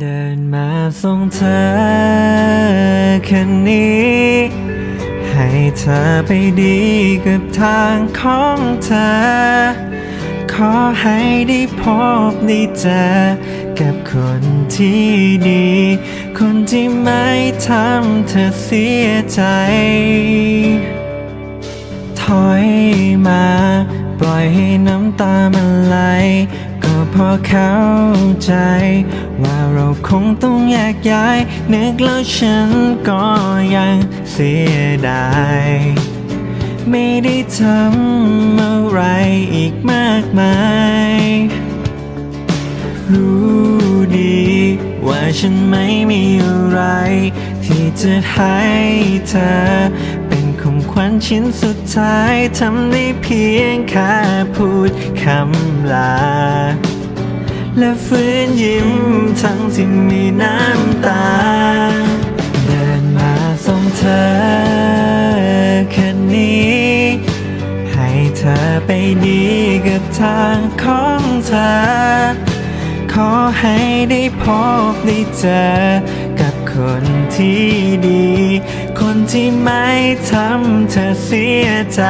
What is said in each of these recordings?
เดินมาส่งเธอแค่นี้ ให้เธอไปดีกับทางของเธอ ขอให้ได้พบได้เจอกับคนที่ดี คนที่ไม่ทำเธอเสียใจ ถอยมา ปล่อยให้น้ำตามันไหล พอเข้าใจ ว่าเราคงต้องแยกย้าย นึกแล้วฉันก็ยังเสียดายไม่ได้ทำอะไรอีกมากมาย รู้ดี ว่าฉันไม่มีอะไร ที่จะให้เธอ เป็นของขวัญชิ้นสุดท้ายทำได้เพียงแค่พูดคำลา และฟื้นยิ้มทั้งที่มีน้ำตา เดินมาส่งเธอแค่นี้ ให้เธอไปดีกับทางของเธอ ขอให้ได้พบได้เจอกับคนที่ดี คนที่ไม่ทำเธอเสียใจ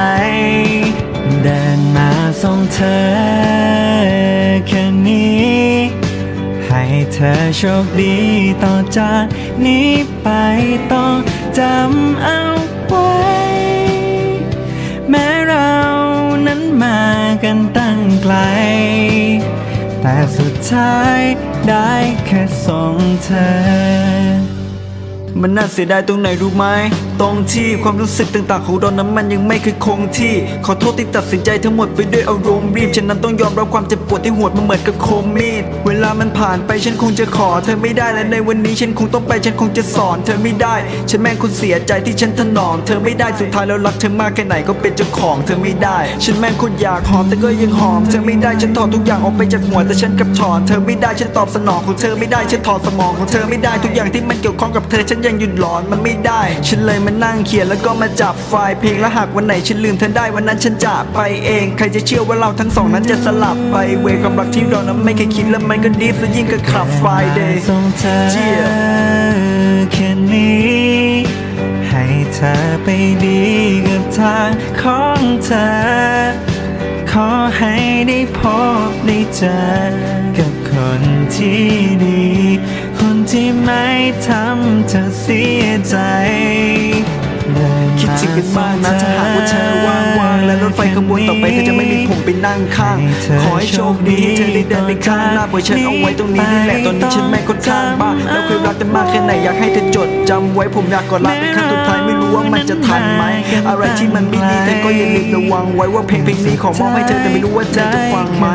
เดินมาส่งเธอแค่นี้ให้ เธอโชคดีต่อจากนี้ไปต้องจำเอาไว้ แม้เรานั้นมากันตั้งไกล แต่สุดท้ายได้แค่ส่งเธอ มันน่าเสียดายตรงไหนรู้ไหม ตรงที่ความรู้สึกต่างๆของเรานั้นมันยังไม่เคยคงที่ ขอโทษที่ตัดสินใจทั้งหมดไปด้วยอารมณ์รีบฉะนั้นต้องยอมรับความเจ็บปวดที่หวดมันเหมือนกับคมมีดเวลามันผ่านไปฉันคงจะขอเธอไม่ได้และในวันนี้ฉันคงต้องไปฉันคงจะสอนเธอไม่ได้ ฉันแม่งคนเสียใจที่ฉันถนอมเธอไม่ได้สุดท้ายแล้วรักเธอมากแค่ไหนก็เป็นเจ้าของเธอไม่ได้ ฉันแม่งคนอยากหอมแต่ก็ยังหอมเธอไม่ได้ฉันถอดทุกอย่างออกไปจากหัวแต่ฉันกลับถอนเธอไม่ได้ฉันตอบสนองของเธอไม่ได้ฉันถอดสมองของเธอไม่ได้ทุกอย่างที่มันเกี่ยวข้องกับเธอฉันยังหยุดหลอนมันไม่ได้ ฉันเลยมานั่งเขียนแล้วก็มาจับไฟล์เพลงและหากวันไหนฉันลืมเธอได้วันนั้นฉันจะไปเอง ใครจะเชื่อว่าเราทั้งสองนั้นจะสลับไปเวความรักที่เรานั้นไม่เคยคิดแล้วมันก็ดีซะยิ่งกับขับไฟเดย์เจียแค่นี้ให้เธอไปดีกับทางของเธอ ขอให้ได้พบได้เจอกับคนที่ดี คนที่ไม่ทำเธอเสียใจ ดินคิดถึงกันมากนะถ้าหากว่าเธอว่างๆและรถไฟขบวนต่อไปเธอจะไม่มีผมไปนั่งข้าง ขอให้โชคดีให้เธอได้เดินไปข้างหน้าปล่อยฉันเอาไว้ตรงนี้นี่แหละตอนนี้ฉันแม่ค่อนข้างบ้าแล้วเคยรักกันมากแค่ไหนอยากให้เธอจดจำไว้ผมอยากกอดลาเป็นครั้งสุดท้ายไม่รู้ว่ามันจะทันไหมอะไรที่มันไม่ดีเธอก็อย่าลืมระวังไว้ว่าเพลงเพลงนี้ขอมอบให้เธอแต่ไม่รู้ว่าเธอจะฟังไหม